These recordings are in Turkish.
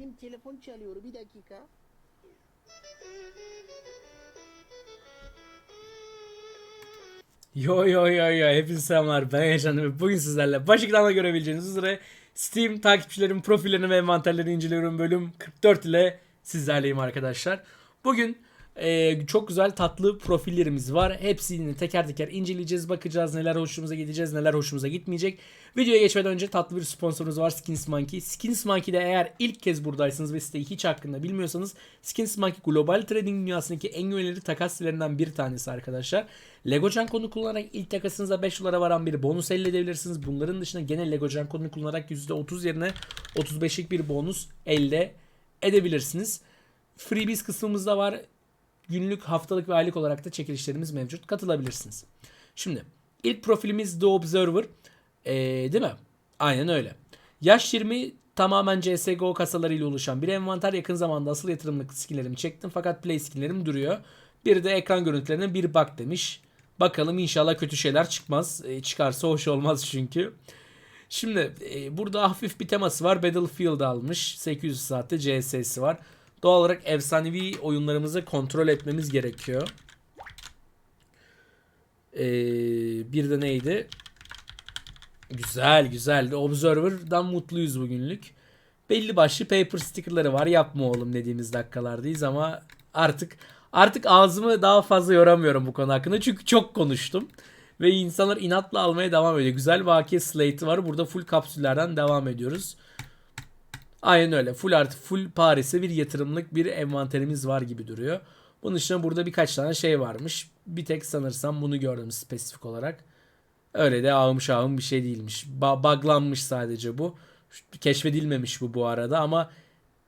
benim telefon çalıyor bir dakika. Yo yo yo yo hepinize selamlar ben Yaşan ve bugün sizlerle baş ekranda görebileceğiniz üzere Steam takipçilerim profillerini ve envanterlerini inceliyorum bölüm 44 ile sizlerleyim arkadaşlar. Bugün eee, çok güzel tatlı profillerimiz var. Hepsini teker teker inceleyeceğiz, bakacağız neler hoşumuza gideceğiz, neler hoşumuza gitmeyecek. Videoya geçmeden önce tatlı bir sponsorumuz var Skins Monkey. Skins Monkey'de eğer ilk kez buradaysanız ve siteyi hiç hakkında bilmiyorsanız Skins Monkey global trading dünyasındaki en güvenilir takas sitelerinden bir tanesi arkadaşlar. Legocan kodunu kullanarak ilk takasınıza 5 dolara varan bir bonus elde edebilirsiniz. Bunların dışında gene Legocan kodunu kullanarak %30 yerine 35'lik bir bonus elde edebilirsiniz. Freebies kısmımızda var. Günlük, haftalık ve aylık olarak da çekilişlerimiz mevcut. Katılabilirsiniz. Şimdi ilk profilimiz The Observer. Ee, değil mi? Aynen öyle. Yaş 20 tamamen CSGO kasalarıyla oluşan bir envanter. Yakın zamanda asıl yatırımlık skinlerimi çektim fakat play skinlerim duruyor. Bir de ekran görüntülerine bir bak demiş. Bakalım inşallah kötü şeyler çıkmaz. Ee, çıkarsa hoş olmaz çünkü. Şimdi e, burada hafif bir teması var. Battlefield almış. 800 saatte CS'si var. Doğal olarak efsanevi oyunlarımızı kontrol etmemiz gerekiyor. Ee, bir de neydi? Güzel güzel. Observer'dan mutluyuz bugünlük. Belli başlı paper stickerları var. Yapma oğlum dediğimiz dakikalardayız ama artık artık ağzımı daha fazla yoramıyorum bu konu hakkında. Çünkü çok konuştum. Ve insanlar inatla almaya devam ediyor. Güzel vaki slate'i var. Burada full kapsüllerden devam ediyoruz. Aynen öyle. Full artı full Paris'e bir yatırımlık bir envanterimiz var gibi duruyor. Bunun dışında burada birkaç tane şey varmış. Bir tek sanırsam bunu gördüm spesifik olarak. Öyle de ağım ağım bir şey değilmiş. Ba- buglanmış sadece bu. Keşfedilmemiş bu bu arada ama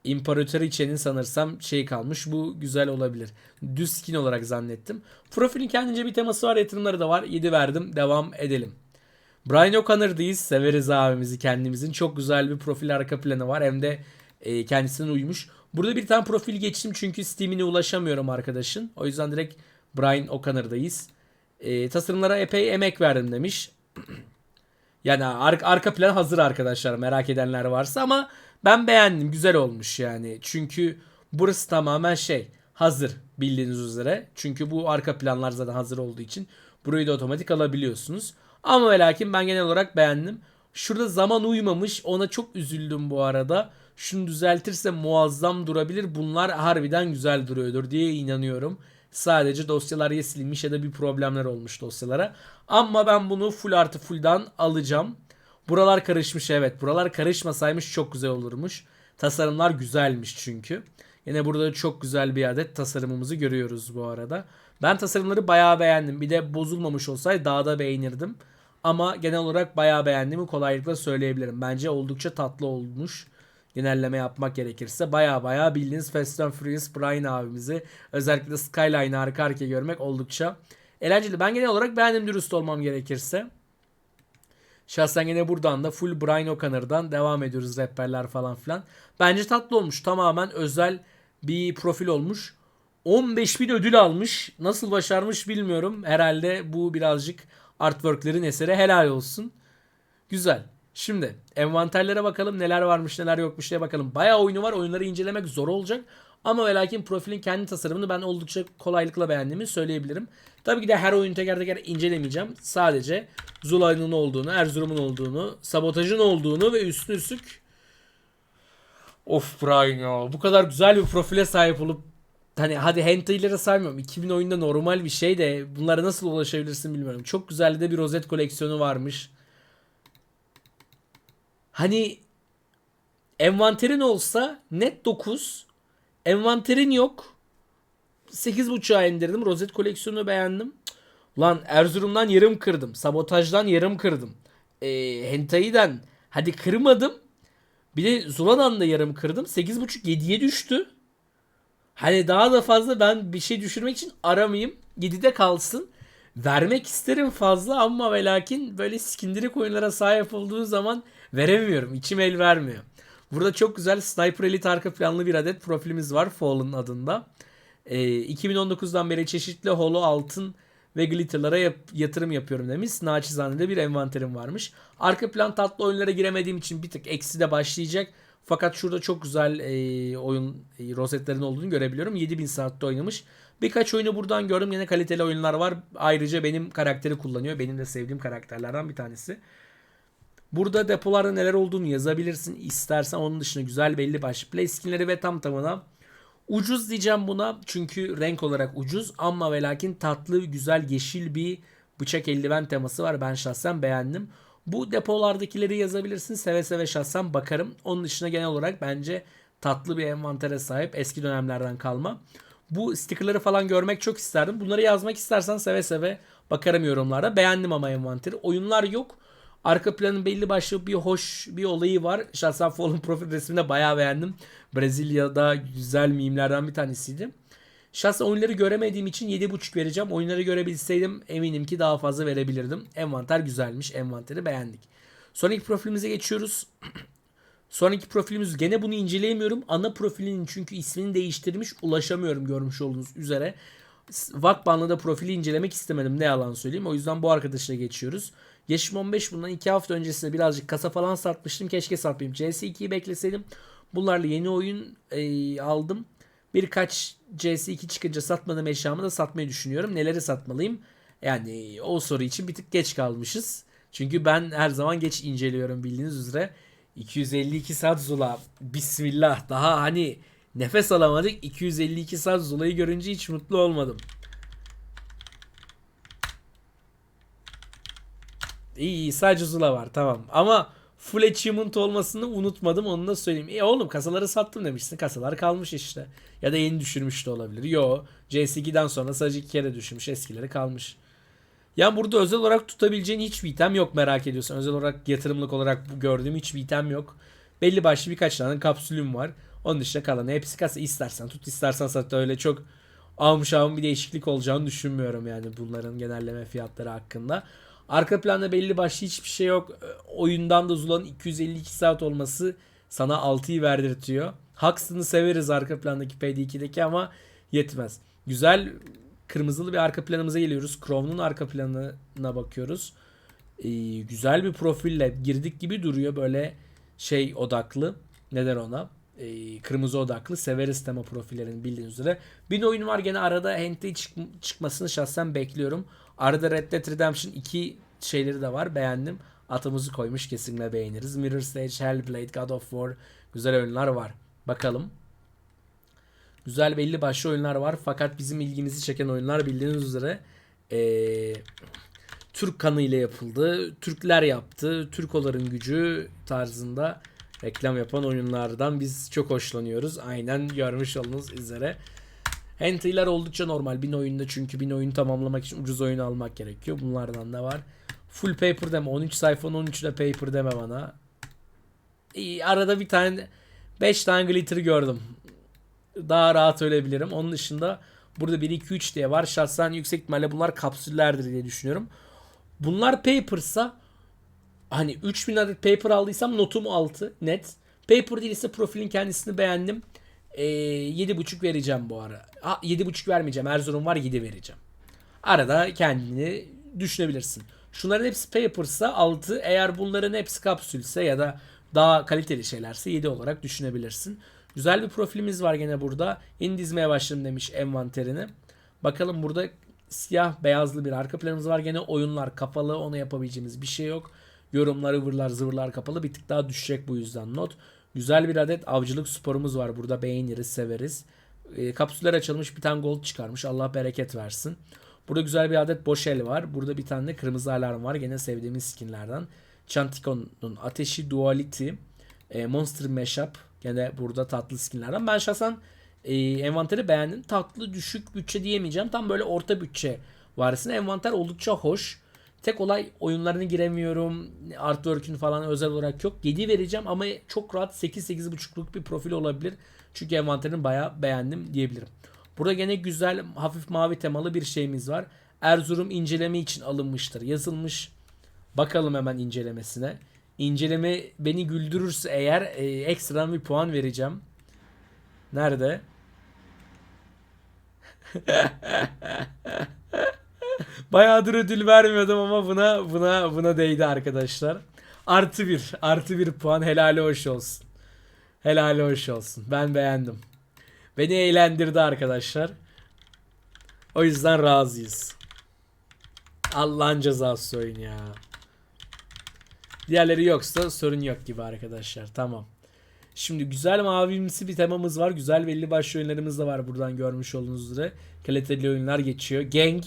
İmparatoriçe'nin sanırsam şey kalmış. Bu güzel olabilir. Düz skin olarak zannettim. Profilin kendince bir teması var. Yatırımları da var. 7 verdim. Devam edelim. Brian O'Connor'dayız. Severiz abimizi kendimizin. Çok güzel bir profil arka planı var. Hem de e, kendisine uymuş. Burada bir tane profil geçtim çünkü Steam'ine ulaşamıyorum arkadaşın. O yüzden direkt Brian O'Connor'dayız. E, tasarımlara epey emek verdim demiş. Yani ar- arka plan hazır arkadaşlar merak edenler varsa ama ben beğendim güzel olmuş yani. Çünkü burası tamamen şey hazır bildiğiniz üzere. Çünkü bu arka planlar zaten hazır olduğu için burayı da otomatik alabiliyorsunuz. Ama ve lakin ben genel olarak beğendim. Şurada zaman uymamış ona çok üzüldüm bu arada. Şunu düzeltirse muazzam durabilir. Bunlar harbiden güzel duruyordur diye inanıyorum. Sadece dosyalar ya silinmiş ya da bir problemler olmuş dosyalara. Ama ben bunu full artı full'dan alacağım. Buralar karışmış evet. Buralar karışmasaymış çok güzel olurmuş. Tasarımlar güzelmiş çünkü. Yine burada da çok güzel bir adet tasarımımızı görüyoruz bu arada. Ben tasarımları bayağı beğendim. Bir de bozulmamış olsaydı daha da beğenirdim. Ama genel olarak bayağı beğendiğimi kolaylıkla söyleyebilirim. Bence oldukça tatlı olmuş. Genelleme yapmak gerekirse baya baya bildiğiniz Fast and Furious Brian abimizi özellikle Skyline'ı arka arkaya görmek oldukça eğlenceli. Ben genel olarak beğendim dürüst olmam gerekirse. Şahsen yine buradan da full Brian O'Connor'dan devam ediyoruz rapperler falan filan. Bence tatlı olmuş. Tamamen özel bir profil olmuş. 15.000 ödül almış. Nasıl başarmış bilmiyorum. Herhalde bu birazcık artworklerin eseri helal olsun. Güzel. Şimdi envanterlere bakalım neler varmış neler yokmuş diye bakalım. Bayağı oyunu var. Oyunları incelemek zor olacak. Ama ve lakin profilin kendi tasarımını ben oldukça kolaylıkla beğendiğimi söyleyebilirim. Tabii ki de her oyunu teker teker incelemeyeceğim. Sadece Zula'nın olduğunu, Erzurum'un olduğunu, Sabotaj'ın olduğunu ve üstüne üstlük Of Brian ya bu kadar güzel bir profile sahip olup hani hadi hentai'lere saymıyorum. 2000 oyunda normal bir şey de bunlara nasıl ulaşabilirsin bilmiyorum. Çok güzel de bir rozet koleksiyonu varmış. Hani envanterin olsa net 9. Envanterin yok. 8.5'a indirdim. Rozet koleksiyonu beğendim. Ulan Erzurum'dan yarım kırdım. Sabotajdan yarım kırdım. E, Hentai'den hadi kırmadım. Bir de Zula'dan da yarım kırdım. 8.5 7'ye düştü. Hani daha da fazla ben bir şey düşürmek için aramayayım. 7'de kalsın. Vermek isterim fazla ama ve lakin böyle skindirik oyunlara sahip olduğu zaman veremiyorum. İçim el vermiyor. Burada çok güzel Sniper Elite arka planlı bir adet profilimiz var Fallen adında. Ee, 2019'dan beri çeşitli holo altın ve glitterlara yap- yatırım yapıyorum demiş. Naçizane de bir envanterim varmış. Arka plan tatlı oyunlara giremediğim için bir tık eksi de başlayacak. Fakat şurada çok güzel e, oyun e, rozetlerin olduğunu görebiliyorum. 7000 saatte oynamış. Birkaç oyunu buradan gördüm. Yine kaliteli oyunlar var. Ayrıca benim karakteri kullanıyor. Benim de sevdiğim karakterlerden bir tanesi. Burada depolarda neler olduğunu yazabilirsin. İstersen onun dışında güzel belli başlı play skinleri ve tam tamına ucuz diyeceğim buna. Çünkü renk olarak ucuz ama ve lakin tatlı güzel yeşil bir bıçak eldiven teması var. Ben şahsen beğendim. Bu depolardakileri yazabilirsin. Seve seve şahsen bakarım. Onun dışında genel olarak bence tatlı bir envantere sahip. Eski dönemlerden kalma. Bu stickerları falan görmek çok isterdim. Bunları yazmak istersen seve seve bakarım yorumlarda. Beğendim ama envanteri. Oyunlar yok. Arka planın belli başlı bir hoş bir olayı var. Şahsen Fallon profil resminde bayağı beğendim. Brezilya'da güzel mimlerden bir tanesiydi. Şahsen oyunları göremediğim için 7.5 vereceğim. Oyunları görebilseydim eminim ki daha fazla verebilirdim. Envanter güzelmiş. Envanteri beğendik. Sonraki profilimize geçiyoruz. Sonraki profilimiz gene bunu inceleyemiyorum. Ana profilinin çünkü ismini değiştirmiş ulaşamıyorum görmüş olduğunuz üzere. Vakban'la da profili incelemek istemedim ne yalan söyleyeyim. O yüzden bu arkadaşla geçiyoruz. Yaşım 15 bundan 2 hafta öncesinde birazcık kasa falan satmıştım. Keşke satmayayım. CS2'yi bekleseydim. Bunlarla yeni oyun e, aldım. Birkaç CS2 çıkınca satmadığım eşyamı da satmayı düşünüyorum. Neleri satmalıyım? Yani o soru için bir tık geç kalmışız. Çünkü ben her zaman geç inceliyorum bildiğiniz üzere. 252 saat Zula. Bismillah. Daha hani nefes alamadık. 252 saat Zula'yı görünce hiç mutlu olmadım. İyi iyi sadece Zula var tamam. Ama full achievement olmasını unutmadım onu da söyleyeyim. E oğlum kasaları sattım demişsin. Kasalar kalmış işte. Ya da yeni düşürmüş de olabilir. Yo CS2'den sonra sadece iki kere düşürmüş. Eskileri kalmış. Yani burada özel olarak tutabileceğin hiçbir item yok merak ediyorsan. Özel olarak yatırımlık olarak gördüğüm hiçbir item yok. Belli başlı birkaç tane kapsülüm var. Onun dışında kalanı hepsi kasa. İstersen tut istersen sat öyle çok almış alım bir değişiklik olacağını düşünmüyorum yani bunların genelleme fiyatları hakkında. Arka planda belli başlı hiçbir şey yok. Ee, Oyundan da Zula'nın 252 saat olması sana 6'yı verdirtiyor. Huxton'ı severiz arka plandaki PD2'deki ama yetmez. Güzel kırmızılı bir arka planımıza geliyoruz. Chrome'un arka planına bakıyoruz. Ee, güzel bir profille girdik gibi duruyor. Böyle şey odaklı. Neden ona? Ee, kırmızı odaklı. Severiz tema profillerini bildiğiniz üzere. Bir oyun var gene arada Hentai çık- çıkmasını şahsen bekliyorum. Arada Red Dead Redemption 2 şeyleri de var. Beğendim. Atımızı koymuş kesinlikle beğeniriz. Mirror Stage, Hellblade, God of War güzel oyunlar var. Bakalım. Güzel belli başlı oyunlar var. Fakat bizim ilgimizi çeken oyunlar bildiğiniz üzere ee, Türk kanı ile yapıldı. Türkler yaptı. Türkoların gücü tarzında reklam yapan oyunlardan biz çok hoşlanıyoruz. Aynen görmüş olduğunuz üzere. Henty'ler oldukça normal. Bin oyunda çünkü bin oyun tamamlamak için ucuz oyun almak gerekiyor. Bunlardan da var. Full paper deme. 13 sayfanın 13'üne paper deme bana. İyi, arada bir tane 5 tane glitter gördüm. Daha rahat ölebilirim. Onun dışında burada 1 2 3 diye var. Şahsen yüksek ihtimalle bunlar kapsüllerdir diye düşünüyorum. Bunlar paper'sa hani 3000 adet paper aldıysam notum 6 net. Paper değilse profilin kendisini beğendim. Ee, 7.5 vereceğim bu ara. Ha, 7.5 vermeyeceğim. Erzurum var 7 vereceğim. Arada kendini düşünebilirsin. Şunların hepsi paper'sa 6. Eğer bunların hepsi kapsülse ya da daha kaliteli şeylerse 7 olarak düşünebilirsin. Güzel bir profilimiz var gene burada. Yeni dizmeye başladım demiş envanterini. Bakalım burada siyah beyazlı bir arka planımız var. Gene oyunlar kapalı. Ona yapabileceğimiz bir şey yok. Yorumlar ıvırlar zıvırlar kapalı. Bir tık daha düşecek bu yüzden not. Güzel bir adet avcılık sporumuz var. Burada beğeniriz, severiz. E, kapsüller açılmış bir tane gold çıkarmış. Allah bereket versin. Burada güzel bir adet boş el var. Burada bir tane de kırmızı alarm var. Gene sevdiğimiz skinlerden. Chantico'nun ateşi duality. E, Monster Mashup. Gene burada tatlı skinlerden. Ben şahsen e, envanteri beğendim. Tatlı düşük bütçe diyemeyeceğim. Tam böyle orta bütçe varisine. Envanter oldukça hoş. Tek olay oyunlarına giremiyorum. Artwork'ün falan özel olarak yok. 7 vereceğim ama çok rahat 8-8.5'luk bir profil olabilir. Çünkü envanterini bayağı beğendim diyebilirim. Burada gene güzel hafif mavi temalı bir şeyimiz var. Erzurum inceleme için alınmıştır. Yazılmış. Bakalım hemen incelemesine. İnceleme beni güldürürse eğer e, ekstradan bir puan vereceğim. Nerede? Bayağıdır ödül vermiyordum ama buna buna buna değdi arkadaşlar. Artı bir. Artı bir puan helali hoş olsun. Helal hoş olsun. Ben beğendim. Beni eğlendirdi arkadaşlar. O yüzden razıyız. Allah'ın cezası oyun ya. Diğerleri yoksa sorun yok gibi arkadaşlar. Tamam. Şimdi güzel mavimsi bir temamız var. Güzel belli başlı oyunlarımız da var buradan görmüş olduğunuz üzere. Kaliteli oyunlar geçiyor. Gang.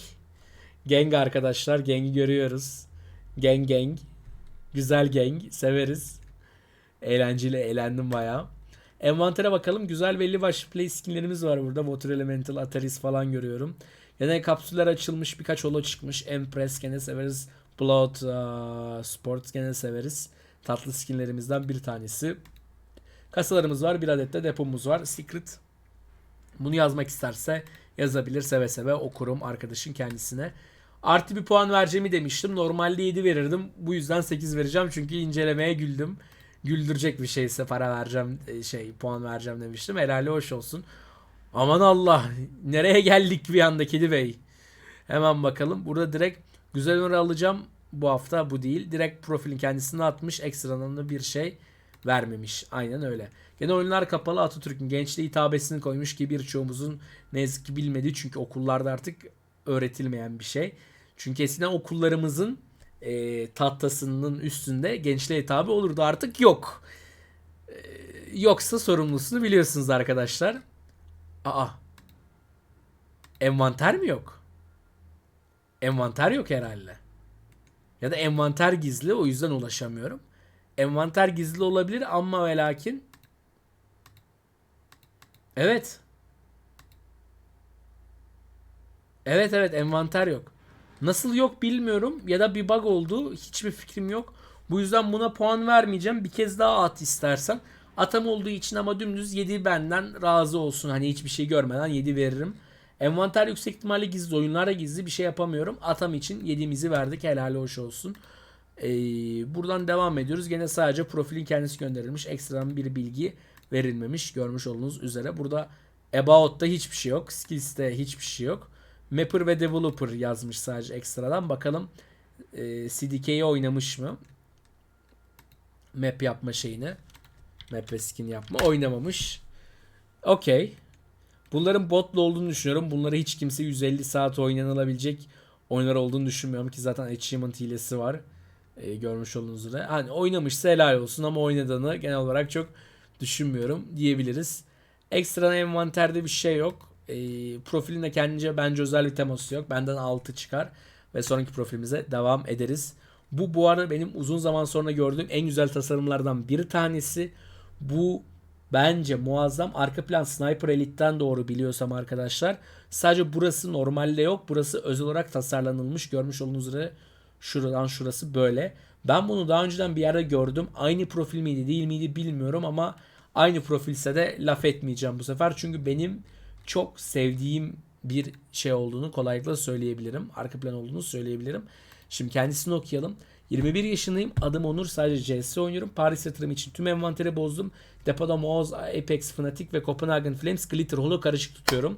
Gang arkadaşlar. Gang'i görüyoruz. Gang gang. Güzel gang. Severiz. Eğlenceli. Eğlendim bayağı. Envantere bakalım. Güzel belli başlı play skinlerimiz var burada. Water Elemental, Ataris falan görüyorum. Yine kapsüller açılmış. Birkaç holo çıkmış. Empress gene severiz. Blood uh, Sports gene severiz. Tatlı skinlerimizden bir tanesi. Kasalarımız var. Bir adet de depomuz var. Secret. Bunu yazmak isterse yazabilir. Seve seve okurum arkadaşın kendisine. Artı bir puan vereceğimi demiştim. Normalde 7 verirdim. Bu yüzden 8 vereceğim. Çünkü incelemeye güldüm. Güldürecek bir şeyse para vereceğim e, şey puan vereceğim demiştim. Helali hoş olsun. Aman Allah. Nereye geldik bir anda Kedi Bey? Hemen bakalım. Burada direkt güzel öneri alacağım. Bu hafta bu değil. Direkt profilin kendisine atmış. Ekstradan da bir şey vermemiş. Aynen öyle. Gene oyunlar kapalı Atatürk'ün gençliğe hitabesini koymuş ki birçoğumuzun ne yazık ki bilmediği çünkü okullarda artık öğretilmeyen bir şey. Çünkü eskiden okullarımızın e, tahtasının üstünde gençliğe hitabı olurdu artık yok. E, yoksa sorumlusunu biliyorsunuz arkadaşlar. Aa. Envanter mi yok? Envanter yok herhalde. Ya da envanter gizli o yüzden ulaşamıyorum. Envanter gizli olabilir ama ve lakin Evet. Evet evet envanter yok. Nasıl yok bilmiyorum ya da bir bug oldu hiçbir fikrim yok. Bu yüzden buna puan vermeyeceğim. Bir kez daha at istersen. Atam olduğu için ama dümdüz 7 benden razı olsun. Hani hiçbir şey görmeden 7 veririm. Envanter yüksek ihtimalle gizli. Oyunlarda gizli bir şey yapamıyorum. Atam için 7'mizi verdik. Helal hoş olsun. Ee, buradan devam ediyoruz. Gene sadece profilin kendisi gönderilmiş. Ekstradan bir bilgi verilmemiş. Görmüş olduğunuz üzere. Burada About'ta hiçbir şey yok. Skills'te hiçbir şey yok. Mapper ve Developer yazmış sadece ekstradan. Bakalım e, CDK'yi oynamış mı? Map yapma şeyini. Map ve skin yapma. Oynamamış. Okey. Bunların botlu olduğunu düşünüyorum. Bunları hiç kimse 150 saat oynanılabilecek oyunlar olduğunu düşünmüyorum ki zaten achievement hilesi var. E, görmüş olduğunuz üzere. Hani oynamışsa helal olsun ama oynadığını genel olarak çok düşünmüyorum diyebiliriz. Ekstra envanterde bir şey yok. E, profilinde kendince bence özel bir teması yok. Benden 6 çıkar ve sonraki profilimize devam ederiz. Bu bu arada benim uzun zaman sonra gördüğüm en güzel tasarımlardan bir tanesi. Bu bence muazzam. Arka plan Sniper Elite'den doğru biliyorsam arkadaşlar. Sadece burası normalde yok. Burası özel olarak tasarlanılmış. Görmüş olduğunuz üzere şuradan şurası böyle. Ben bunu daha önceden bir yerde gördüm. Aynı profil miydi değil miydi bilmiyorum ama aynı profilse de laf etmeyeceğim bu sefer. Çünkü benim çok sevdiğim bir şey olduğunu kolaylıkla söyleyebilirim. Arka plan olduğunu söyleyebilirim. Şimdi kendisini okuyalım. 21 yaşındayım. Adım Onur. Sadece CS oynuyorum. Paris yatırım için tüm envanteri bozdum. Depoda Moz, Apex, Fnatic ve Copenhagen Flames Glitter Holo karışık tutuyorum.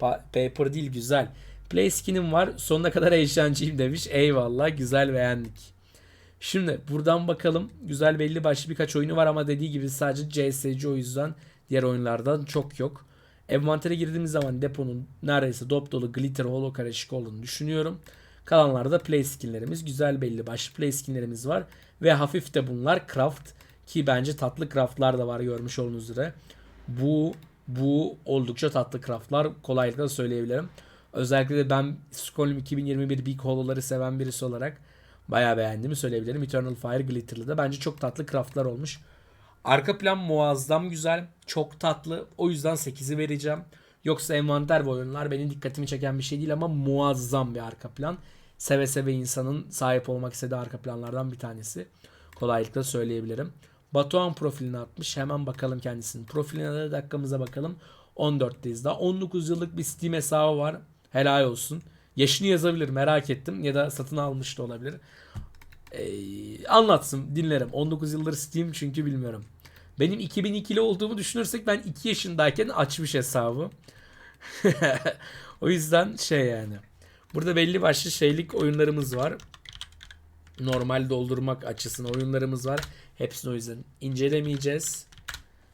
Pa- paper değil güzel. Play skin'im var. Sonuna kadar heyecancıyım demiş. Eyvallah. Güzel beğendik. Şimdi buradan bakalım. Güzel belli başlı birkaç oyunu var ama dediği gibi sadece CSC o yüzden diğer oyunlardan çok yok. Envantere girdiğimiz zaman deponun neredeyse dop dolu glitter holo karışık olduğunu düşünüyorum. Kalanlarda play skinlerimiz güzel belli başlı play skinlerimiz var. Ve hafif de bunlar craft ki bence tatlı craftlar da var görmüş olduğunuz üzere. Bu bu oldukça tatlı craftlar kolaylıkla söyleyebilirim. Özellikle de ben Skolum 2021 Big Holo'ları seven birisi olarak bayağı beğendiğimi söyleyebilirim. Eternal Fire Glitter'lı da bence çok tatlı craftlar olmuş. Arka plan muazzam güzel. Çok tatlı. O yüzden 8'i vereceğim. Yoksa envanter ve oyunlar benim dikkatimi çeken bir şey değil ama muazzam bir arka plan. Seve seve insanın sahip olmak istediği arka planlardan bir tanesi. Kolaylıkla söyleyebilirim. Batuhan profilini atmış. Hemen bakalım kendisinin profiline de dakikamıza bakalım. 14'teyiz daha. 19 yıllık bir Steam hesabı var. Helal olsun. Yaşını yazabilir merak ettim. Ya da satın almış da olabilir. Ee, anlatsın dinlerim. 19 yıldır Steam çünkü bilmiyorum. Benim 2002'li olduğumu düşünürsek ben 2 yaşındayken açmış hesabı. o yüzden şey yani. Burada belli başlı şeylik oyunlarımız var. Normal doldurmak açısından oyunlarımız var. Hepsini o yüzden incelemeyeceğiz.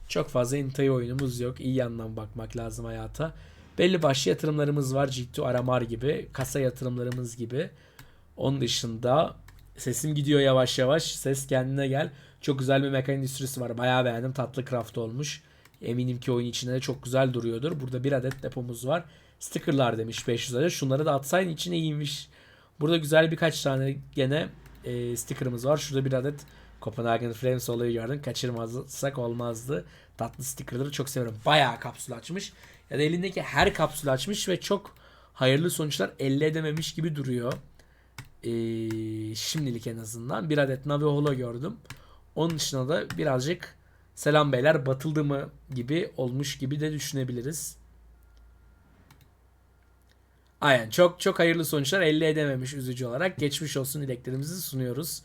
Çok fazla entry oyunumuz yok. İyi yandan bakmak lazım hayata. Belli başlı yatırımlarımız var. G2 Aramar gibi. Kasa yatırımlarımız gibi. Onun dışında sesim gidiyor yavaş yavaş. Ses kendine gel. Çok güzel bir mekan endüstrisi var. Bayağı beğendim. Tatlı craft olmuş. Eminim ki oyun içinde de çok güzel duruyordur. Burada bir adet depomuz var. Stickerlar demiş 500 adet. Şunları da atsaydın içine iyiymiş. Burada güzel birkaç tane gene e, stickerımız var. Şurada bir adet Copenhagen Flames olayı gördüm. Kaçırmazsak olmazdı. Tatlı stickerları çok seviyorum. Bayağı kapsül açmış. Ya da elindeki her kapsül açmış ve çok hayırlı sonuçlar elde edememiş gibi duruyor. Ee, şimdilik en azından. Bir adet Navi Holo gördüm. Onun dışında da birazcık selam beyler batıldı mı gibi olmuş gibi de düşünebiliriz. Aynen çok çok hayırlı sonuçlar elde edememiş üzücü olarak. Geçmiş olsun dileklerimizi sunuyoruz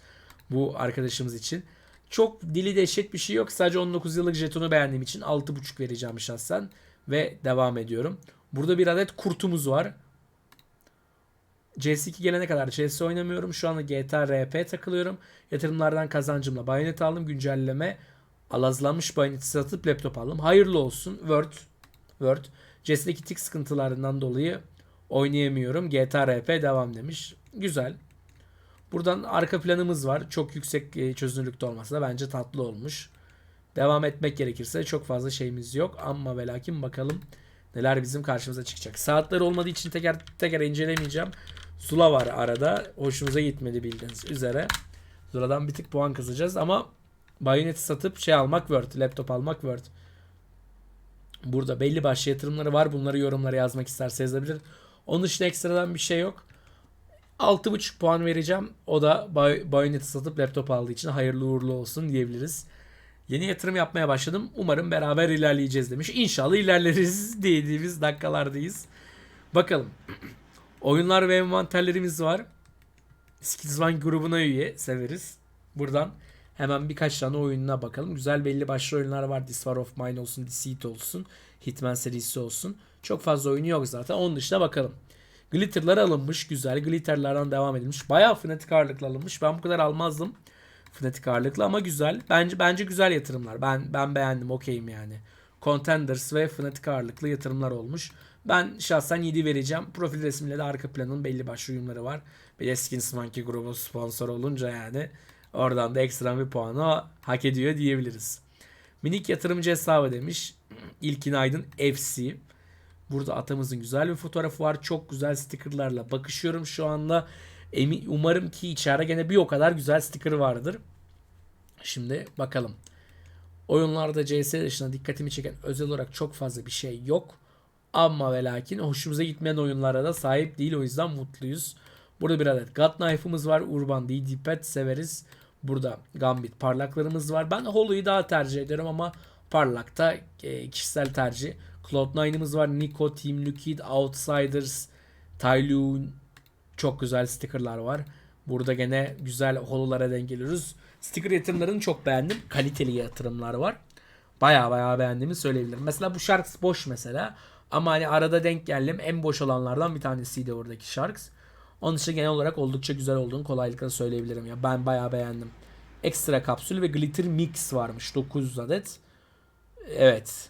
bu arkadaşımız için. Çok dili dehşet bir şey yok. Sadece 19 yıllık jetonu beğendiğim için 6.5 vereceğim şahsen. Ve devam ediyorum. Burada bir adet kurtumuz var. CS2 gelene kadar CS oynamıyorum. Şu anda GTA RP takılıyorum. Yatırımlardan kazancımla bayonet aldım. Güncelleme alazlanmış bayoneti satıp laptop aldım. Hayırlı olsun. Word. Word. CS'deki tik sıkıntılarından dolayı oynayamıyorum. GTA RP devam demiş. Güzel. Buradan arka planımız var. Çok yüksek e, çözünürlükte olmasa da bence tatlı olmuş. Devam etmek gerekirse çok fazla şeyimiz yok. Ama ve bakalım neler bizim karşımıza çıkacak. Saatler olmadığı için teker teker incelemeyeceğim. Zula var arada. Hoşumuza gitmedi bildiğiniz üzere. Zula'dan bir tık puan kızacağız ama Bayonet'i satıp şey almak Word. Laptop almak Word. Burada belli başlı yatırımları var. Bunları yorumlara yazmak isterse yazabilir. Onun dışında ekstradan bir şey yok. 6.5 puan vereceğim. O da Bay- Bayonet'i satıp laptop aldığı için hayırlı uğurlu olsun diyebiliriz. Yeni yatırım yapmaya başladım. Umarım beraber ilerleyeceğiz demiş. İnşallah ilerleriz dediğimiz dakikalardayız. Bakalım. Oyunlar ve envanterlerimiz var. Skillsman grubuna üye severiz. Buradan hemen birkaç tane oyununa bakalım. Güzel belli başlı oyunlar var. This War of Mine olsun, Deceit olsun, Hitman serisi olsun. Çok fazla oyunu yok zaten. Onun dışında bakalım. Glitter'lar alınmış. Güzel. Glitter'lardan devam edilmiş. Bayağı Fnatic ağırlıklı alınmış. Ben bu kadar almazdım. Fnatic ağırlıklı ama güzel. Bence bence güzel yatırımlar. Ben ben beğendim. Okeyim yani. Contenders ve Fnatic ağırlıklı yatırımlar olmuş. Ben şahsen 7 vereceğim. Profil resmiyle de arka planın belli başlı uyumları var. Bir de Skins Monkey grubu sponsor olunca yani oradan da ekstra bir puanı hak ediyor diyebiliriz. Minik yatırımcı hesabı demiş. İlkin Aydın FC. Burada atamızın güzel bir fotoğrafı var. Çok güzel stickerlarla bakışıyorum şu anda. Emin, umarım ki içeride gene bir o kadar güzel sticker vardır. Şimdi bakalım. Oyunlarda CS dışında dikkatimi çeken özel olarak çok fazla bir şey yok. Ama ve lakin hoşumuza gitmeyen oyunlara da sahip değil. O yüzden mutluyuz. Burada bir adet God Knife'ımız var. Urban DD Pet severiz. Burada Gambit parlaklarımız var. Ben Holo'yu daha tercih ederim ama parlakta e, kişisel tercih. Cloud9'ımız var. Nico, Team Liquid, Outsiders, Tyloo çok güzel stickerlar var. Burada gene güzel hololara denk geliyoruz. Sticker yatırımlarını çok beğendim. Kaliteli yatırımlar var. Baya baya beğendiğimi söyleyebilirim. Mesela bu Sharks boş mesela. Ama hani arada denk geldim. En boş olanlardan bir tanesiydi oradaki Sharks. Onun için genel olarak oldukça güzel olduğunu kolaylıkla söyleyebilirim ya. Ben baya beğendim. Ekstra kapsül ve glitter mix varmış. 900 adet. Evet.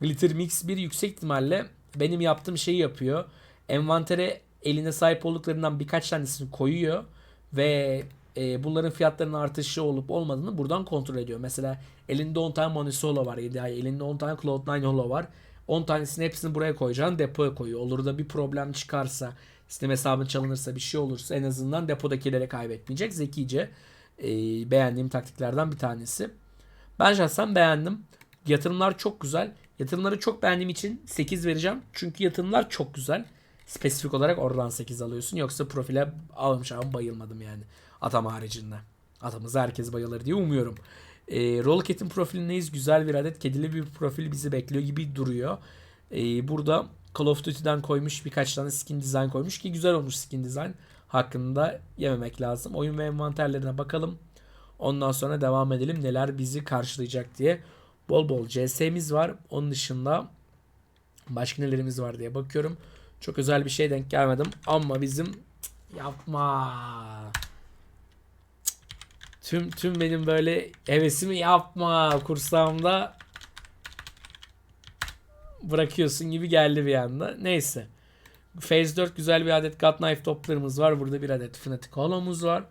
Glitter Mix bir yüksek ihtimalle benim yaptığım şeyi yapıyor. Envantere eline sahip olduklarından birkaç tanesini koyuyor ve e, bunların fiyatlarının artışı olup olmadığını buradan kontrol ediyor. Mesela elinde 10 tane Monisi Holo var. Yani elinde 10 tane Cloud9 Holo var. 10 tanesini hepsini buraya koyacaksın depoya koyuyor. Olur da bir problem çıkarsa sistem hesabın çalınırsa bir şey olursa en azından depodakileri kaybetmeyecek. Zekice e, beğendiğim taktiklerden bir tanesi. Ben şahsen beğendim. Yatırımlar çok güzel. Yatırımları çok beğendiğim için 8 vereceğim. Çünkü yatırımlar çok güzel. Spesifik olarak oradan 8 alıyorsun. Yoksa profile almış ama bayılmadım yani. Atam haricinde. Atamız herkes bayılır diye umuyorum. E, Rollcat'in profilindeyiz. Güzel bir adet kedili bir profil bizi bekliyor gibi duruyor. E, burada Call of Duty'den koymuş birkaç tane skin design koymuş ki güzel olmuş skin design. Hakkında yememek lazım. Oyun ve envanterlerine bakalım. Ondan sonra devam edelim neler bizi karşılayacak diye. Bol bol CS'miz var. Onun dışında başka nelerimiz var diye bakıyorum. Çok özel bir şey denk gelmedim ama bizim yapma. Tüm tüm benim böyle hevesimi yapma kursağımda bırakıyorsun gibi geldi bir anda. Neyse. Phase 4 güzel bir adet God Knife toplarımız var. Burada bir adet Fnatic Holo'muz var.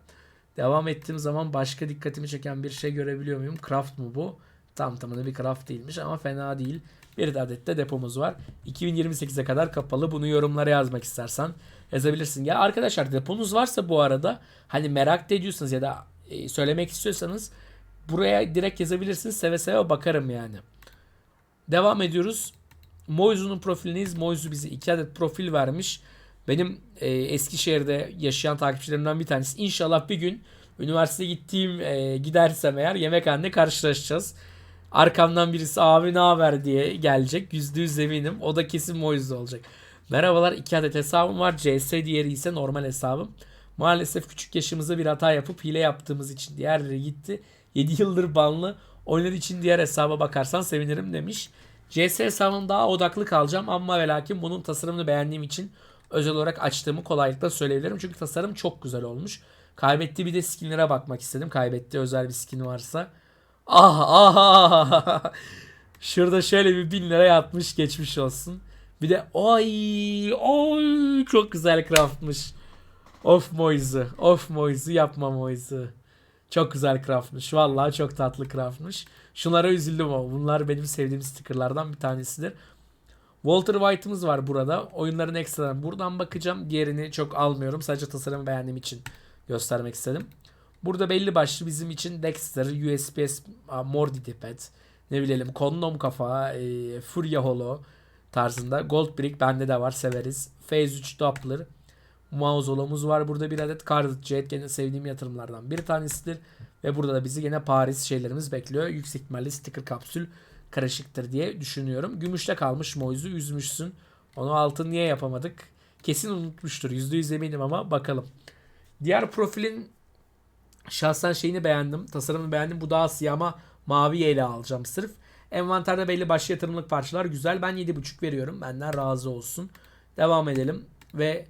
Devam ettiğim zaman başka dikkatimi çeken bir şey görebiliyor muyum? Craft mı bu? Tam tamına bir craft değilmiş ama fena değil. Bir adet de depomuz var. 2028'e kadar kapalı. Bunu yorumlara yazmak istersen yazabilirsin. Ya arkadaşlar deponuz varsa bu arada hani merak da ediyorsanız ya da söylemek istiyorsanız buraya direkt yazabilirsiniz. Seve seve bakarım yani. Devam ediyoruz. Moizu'nun profilindeyiz. Moizu bize iki adet profil vermiş. Benim e, Eskişehir'de yaşayan takipçilerimden bir tanesi. İnşallah bir gün üniversiteye gittiğim e, gidersem eğer yemekhanede karşılaşacağız. Arkamdan birisi abi ne haber diye gelecek. Yüzde yüz eminim. O da kesin Moizu olacak. Merhabalar iki adet hesabım var. CS diğeri ise normal hesabım. Maalesef küçük yaşımızda bir hata yapıp hile yaptığımız için diğerleri gitti. 7 yıldır banlı. Oyunlar için diğer hesaba bakarsan sevinirim demiş. CS hesabım daha odaklı kalacağım ama ve lakin bunun tasarımını beğendiğim için özel olarak açtığımı kolaylıkla söyleyebilirim. Çünkü tasarım çok güzel olmuş. Kaybettiği bir de skinlere bakmak istedim. Kaybettiği özel bir skin varsa. Ah ah ah. Şurada şöyle bir bin lira yatmış geçmiş olsun. Bir de ay ay çok güzel craftmış. Of Moizu. Of Moizu yapma Moizu. Çok güzel craftmış. Vallahi çok tatlı craftmış. Şunlara üzüldüm ama bunlar benim sevdiğim stickerlardan bir tanesidir. Walter White'ımız var burada. Oyunların ekstradan buradan bakacağım. Diğerini çok almıyorum. Sadece tasarımı beğendiğim için göstermek istedim. Burada belli başlı bizim için Dexter, USPS, Mordidiped, ne bilelim Kondom Kafa, e, Furia Holo tarzında. Gold Brick bende de var severiz. Phase 3 Doppler. Mauzolomuz var. Burada bir adet Carded Jet gene sevdiğim yatırımlardan bir tanesidir. Ve burada da bizi gene Paris şeylerimiz bekliyor. Yüksek ihtimalle sticker kapsül karışıktır diye düşünüyorum. Gümüşte kalmış Moise'u üzmüşsün. Onu altın niye yapamadık? Kesin unutmuştur. %100 eminim ama bakalım. Diğer profilin şahsen şeyini beğendim. Tasarımını beğendim. Bu daha siyah ama mavi ele alacağım sırf. Envanterde belli başlı yatırımlık parçalar güzel. Ben 7.5 veriyorum. Benden razı olsun. Devam edelim. Ve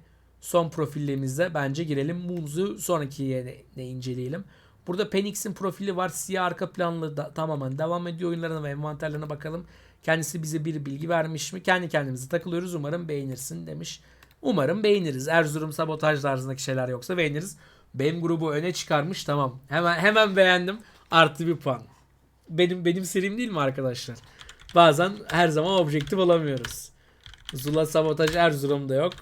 son profillimizde bence girelim. Moon'u sonraki yerine inceleyelim. Burada Penix'in profili var. Siyah arka planlı da, tamamen devam ediyor oyunlarına ve envanterlerine bakalım. Kendisi bize bir bilgi vermiş mi? Kendi kendimize takılıyoruz. Umarım beğenirsin demiş. Umarım beğeniriz. Erzurum sabotaj tarzındaki şeyler yoksa beğeniriz. Benim grubu öne çıkarmış tamam. Hemen hemen beğendim. Artı bir puan. Benim benim serim değil mi arkadaşlar? Bazen her zaman objektif olamıyoruz. Zula sabotaj Erzurum'da yok.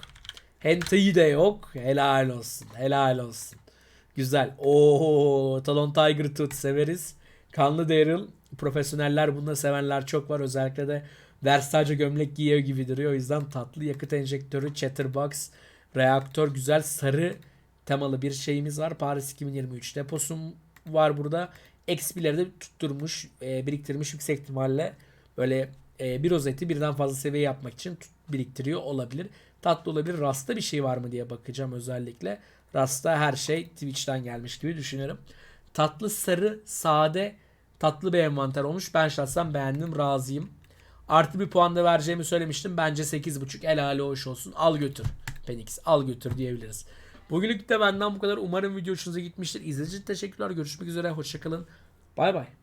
Hentai de yok. Helal olsun. Helal olsun. Güzel. Oo, Talon Tiger Tooth severiz. Kanlı Daryl. Profesyoneller bunu da sevenler çok var. Özellikle de Versace gömlek giyiyor gibi duruyor. O yüzden tatlı yakıt enjektörü, chatterbox, reaktör güzel sarı temalı bir şeyimiz var. Paris 2023 deposum var burada. XP'leri de tutturmuş, e, biriktirmiş yüksek ihtimalle böyle e, bir rozeti birden fazla seviye yapmak için biriktiriyor olabilir. Tatlı olabilir. Rasta bir şey var mı diye bakacağım özellikle. Rasta her şey Twitch'ten gelmiş gibi düşünüyorum. Tatlı sarı, sade, tatlı bir envanter olmuş. Ben şahsen beğendim, razıyım. Artı bir puan da vereceğimi söylemiştim. Bence 8.5 el hali hoş olsun. Al götür. Penix al götür diyebiliriz. Bugünlük de benden bu kadar. Umarım video hoşunuza gitmiştir. İzlediğiniz için teşekkürler. Görüşmek üzere. Hoşçakalın. Bay bay.